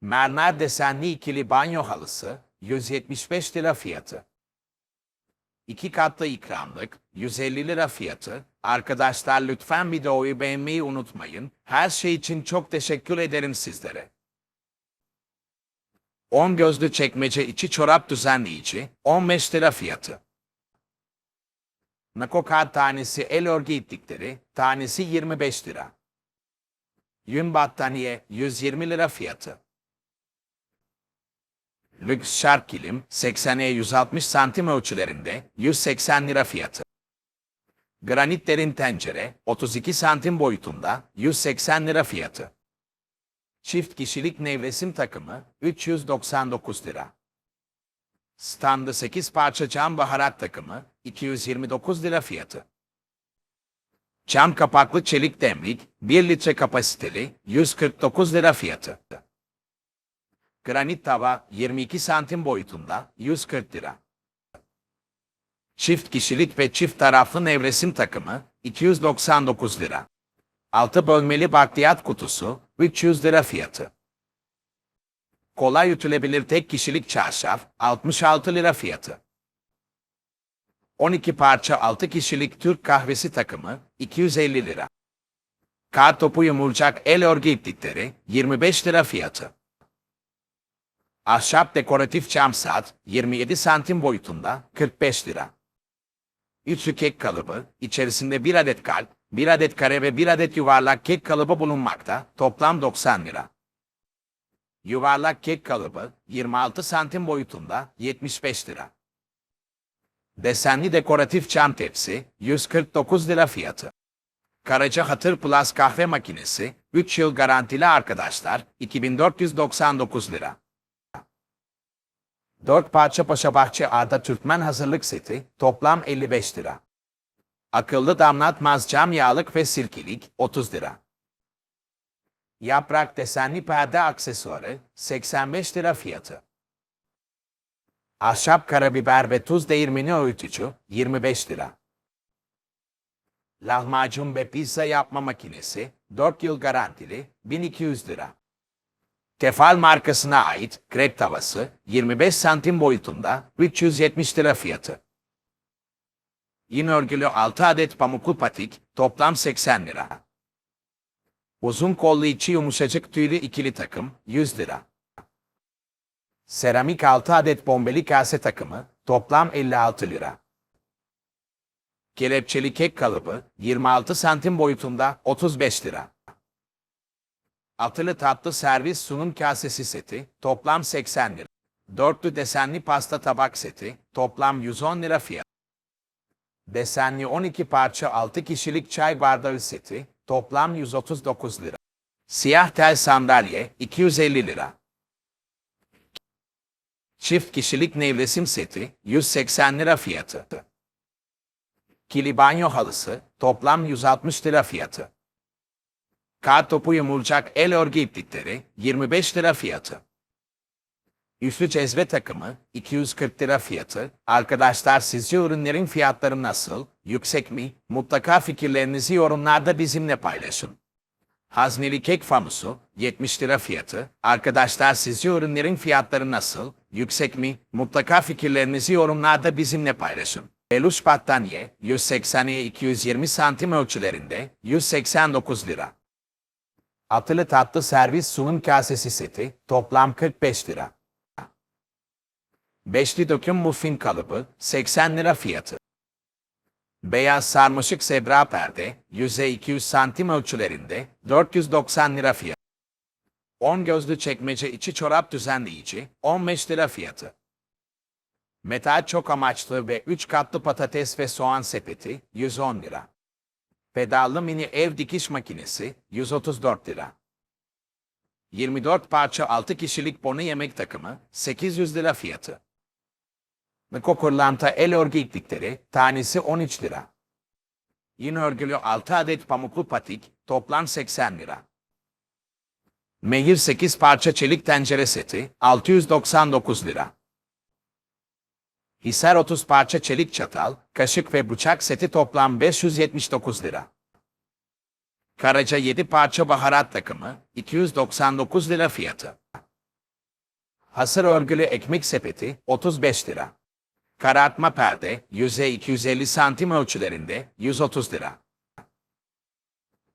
Mermer desenli ikili banyo halısı 175 lira fiyatı. İki katlı ikramlık 150 lira fiyatı. Arkadaşlar lütfen videoyu beğenmeyi unutmayın. Her şey için çok teşekkür ederim sizlere. 10 gözlü çekmece içi çorap düzenleyici 15 lira fiyatı. Nakokat tanesi el örgü iplikleri tanesi 25 lira. Yün battaniye 120 lira fiyatı. Lüks şark kilim 80'e 160 santim ölçülerinde 180 lira fiyatı. Granit derin tencere 32 santim boyutunda 180 lira fiyatı. Çift kişilik nevresim takımı 399 lira. Standı 8 parça cam baharat takımı 229 lira fiyatı. Cam kapaklı çelik demlik 1 litre kapasiteli 149 lira fiyatı. Granit tava 22 santim boyutunda 140 lira. Çift kişilik ve çift taraflı nevresim takımı 299 lira. Altı bölmeli bakliyat kutusu 300 lira fiyatı. Kolay ütülebilir tek kişilik çarşaf 66 lira fiyatı. 12 parça 6 kişilik Türk kahvesi takımı 250 lira. Kar topu yumurcak el örgü iplikleri 25 lira fiyatı. Ahşap dekoratif cam saat 27 santim boyutunda 45 lira. Üçlü kek kalıbı içerisinde bir adet kalp, bir adet kare ve bir adet yuvarlak kek kalıbı bulunmakta toplam 90 lira. Yuvarlak kek kalıbı 26 santim boyutunda 75 lira. Desenli dekoratif cam tepsi 149 lira fiyatı. Karaca Hatır Plus kahve makinesi 3 yıl garantili arkadaşlar 2499 lira. 4 parça Paşabahçe Arda Türkmen hazırlık seti toplam 55 lira. Akıllı damlatmaz cam yağlık ve sirkelik 30 lira. Yaprak desenli perde aksesuarı 85 lira fiyatı. Ahşap karabiber ve tuz değirmeni öğütücü 25 lira. Lahmacun ve pizza yapma makinesi 4 yıl garantili 1200 lira. Tefal markasına ait krep tavası 25 santim boyutunda 370 lira fiyatı. Yine örgülü 6 adet pamuklu patik toplam 80 lira. Uzun kollu içi yumuşacık tüylü ikili takım 100 lira. Seramik 6 adet bombeli kase takımı toplam 56 lira. Kelepçeli kek kalıbı 26 santim boyutunda 35 lira. Atılı tatlı servis sunum kasesi seti toplam 80 lira. Dörtlü desenli pasta tabak seti toplam 110 lira fiyat. Desenli 12 parça 6 kişilik çay bardağı seti toplam 139 lira. Siyah tel sandalye 250 lira. Çift kişilik nevresim seti 180 lira fiyatı. Kili banyo halısı toplam 160 lira fiyatı. Kar topu yumurcak el örgü iplikleri 25 lira fiyatı. Üslü cezve takımı 240 lira fiyatı. Arkadaşlar sizce ürünlerin fiyatları nasıl? Yüksek mi? Mutlaka fikirlerinizi yorumlarda bizimle paylaşın. Hazneli kek famusu 70 lira fiyatı. Arkadaşlar sizce ürünlerin fiyatları nasıl? Yüksek mi? Mutlaka fikirlerinizi yorumlarda bizimle paylaşın. Peluş battaniye 180'e 220 santim ölçülerinde 189 lira. Atılı tatlı servis sunum kasesi seti toplam 45 lira. Beşli döküm muffin kalıbı 80 lira fiyatı. Beyaz sarmaşık sebra perde 100'e 200 santim ölçülerinde 490 lira fiyatı. 10 gözlü çekmece içi çorap düzenleyici 15 lira fiyatı. Metal çok amaçlı ve 3 katlı patates ve soğan sepeti 110 lira. Pedallı mini ev dikiş makinesi 134 lira. 24 parça 6 kişilik bonu yemek takımı 800 lira fiyatı. Niko kırlanta el örgü iplikleri tanesi 13 lira. Yine örgülü 6 adet pamuklu patik toplam 80 lira. Mehir 8 parça çelik tencere seti 699 lira. Hisar 30 parça çelik çatal, kaşık ve bıçak seti toplam 579 lira. Karaca 7 parça baharat takımı 299 lira fiyatı. Hasır örgülü ekmek sepeti 35 lira. Karartma perde yüzey 250 santim ölçülerinde 130 lira.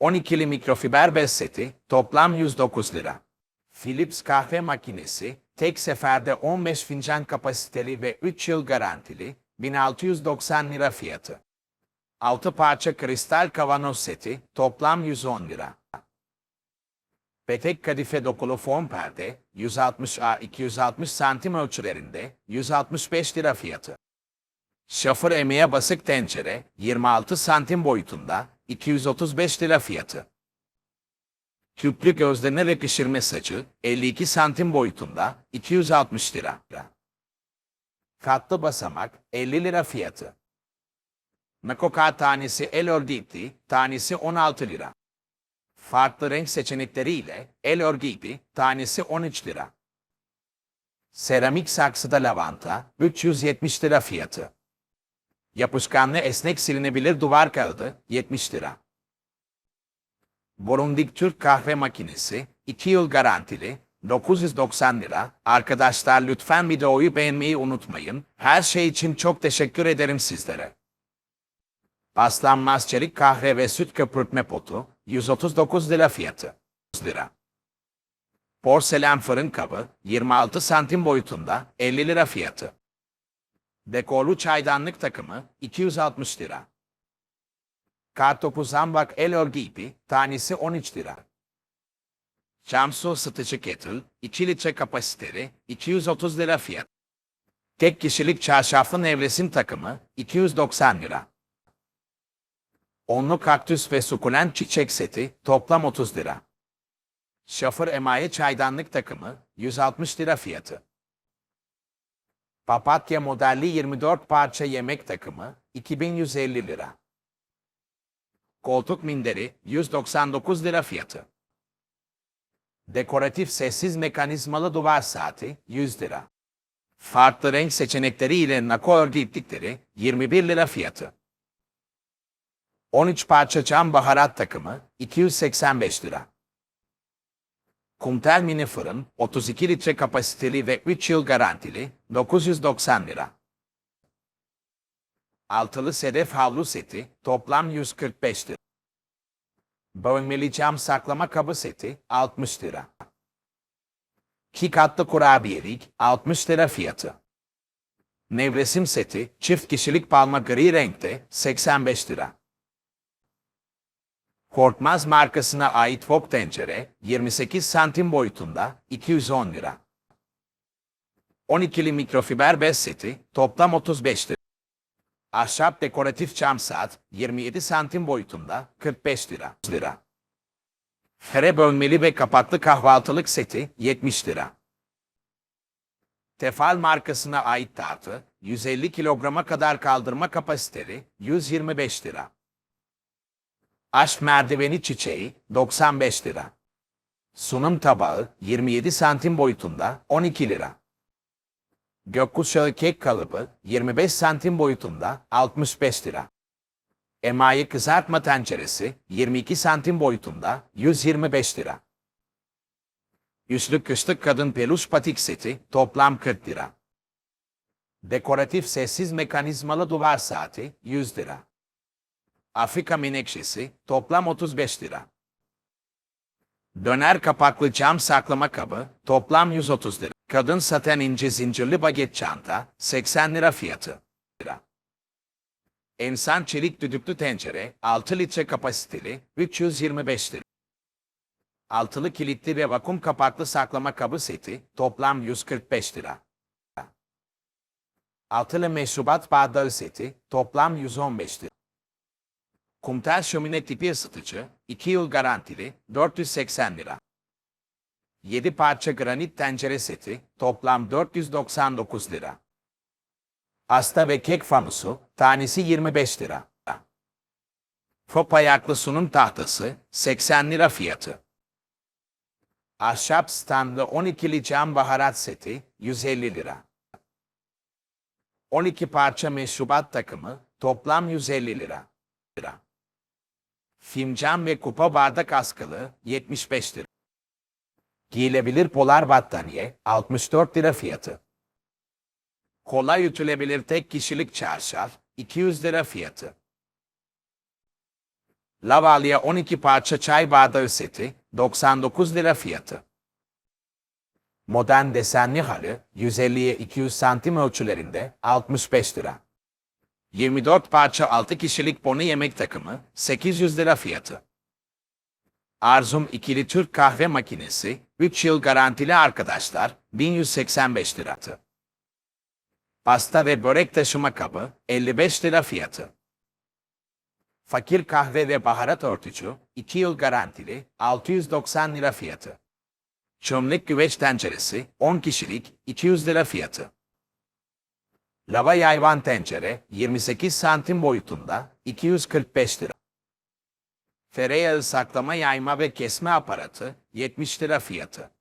12'li mikrofiber bez seti toplam 109 lira. Philips kahve makinesi tek seferde 15 fincan kapasiteli ve 3 yıl garantili 1690 lira fiyatı. 6 parça kristal kavanoz seti toplam 110 lira. Petek kadife dokulu fon perde 160 a 260 santim ölçülerinde 165 lira fiyatı. Şafır emeğe basık tencere 26 santim boyutunda 235 lira fiyatı. Küplü gözlerine ve pişirme saçı 52 santim boyutunda 260 lira. Katlı basamak 50 lira fiyatı. Nakoka tanesi el örgü tanesi 16 lira. Farklı renk seçenekleriyle el örgü ipi tanesi 13 lira. Seramik saksıda lavanta 370 lira fiyatı. Yapışkanlı esnek silinebilir duvar kağıdı 70 lira. Borundik Türk kahve makinesi 2 yıl garantili 990 lira. Arkadaşlar lütfen videoyu beğenmeyi unutmayın. Her şey için çok teşekkür ederim sizlere. Paslanmaz çelik kahve ve süt köpürtme potu 139 lira fiyatı. 100 lira. Porselen fırın kabı 26 santim boyutunda 50 lira fiyatı. Dekorlu çaydanlık takımı 260 lira. Kartopu zambak el örgü ipi tanesi 13 lira. Cam su ısıtıcı kettle 2 litre kapasiteli 230 lira fiyat. Tek kişilik çarşaflı nevresim takımı 290 lira. Onlu kaktüs ve sukulent çiçek seti toplam 30 lira. Şafır emaye çaydanlık takımı 160 lira fiyatı. Papatya modelli 24 parça yemek takımı 2150 lira. Koltuk minderi 199 lira fiyatı. Dekoratif sessiz mekanizmalı duvar saati 100 lira. Farklı renk seçenekleri ile nako örgü iplikleri 21 lira fiyatı. 13 parça cam baharat takımı 285 lira. Kumtel mini fırın 32 litre kapasiteli ve 3 yıl garantili 990 lira. Altılı sedef havlu seti toplam 145 lira. Bölmeli cam saklama kabı seti 60 lira. İki katlı kurabiyelik 60 lira fiyatı. Nevresim seti çift kişilik palma gri renkte 85 lira. Korkmaz markasına ait fok tencere 28 santim boyutunda 210 lira. 12'li mikrofiber bez seti toplam 35 lira. Ahşap dekoratif cam saat 27 santim boyutunda 45 lira. lira. Fere bölmeli ve kapaklı kahvaltılık seti 70 lira. Tefal markasına ait tartı 150 kilograma kadar kaldırma kapasiteli 125 lira. Aşk merdiveni çiçeği 95 lira. Sunum tabağı 27 santim boyutunda 12 lira. Gökkuşağı kek kalıbı 25 santim boyutunda 65 lira. Emayi kızartma tenceresi 22 santim boyutunda 125 lira. Yüzlük kışlık kadın peluş patik seti toplam 40 lira. Dekoratif sessiz mekanizmalı duvar saati 100 lira. Afrika menekşesi toplam 35 lira. Döner kapaklı cam saklama kabı toplam 130 lira. Kadın saten ince zincirli baget çanta 80 lira fiyatı. Lira. İnsan çelik düdüklü tencere 6 litre kapasiteli 325 lira. Altılı kilitli ve vakum kapaklı saklama kabı seti toplam 145 lira. Altılı meşrubat bardağı seti toplam 115 lira. Kumtel şömine tipi ısıtıcı 2 yıl garantili 480 lira. 7 parça granit tencere seti toplam 499 lira. Asta ve kek fanusu tanesi 25 lira. Fop ayaklı sunum tahtası 80 lira fiyatı. Ahşap standlı 12'li cam baharat seti 150 lira. 12 parça meşrubat takımı toplam 150 lira. Fincan ve kupa bardak askılı 75 lira. Giyilebilir polar battaniye 64 lira fiyatı. Kolay ütülebilir tek kişilik çarşaf 200 lira fiyatı. Lavalya 12 parça çay bardağı seti 99 lira fiyatı. Modern desenli halı 150'ye 200 santim ölçülerinde 65 lira. 24 parça 6 kişilik bonu yemek takımı 800 lira fiyatı. Arzum ikili Türk kahve makinesi 3 yıl garantili arkadaşlar 1185 liratı. Pasta ve börek taşıma kabı 55 lira fiyatı. Fakir kahve ve baharat örtücü 2 yıl garantili 690 lira fiyatı. Çömlek güveç tenceresi 10 kişilik 200 lira fiyatı. Lava yayvan tencere 28 santim boyutunda 245 lira. Fereyağı saklama yayma ve kesme aparatı 70 lira fiyatı.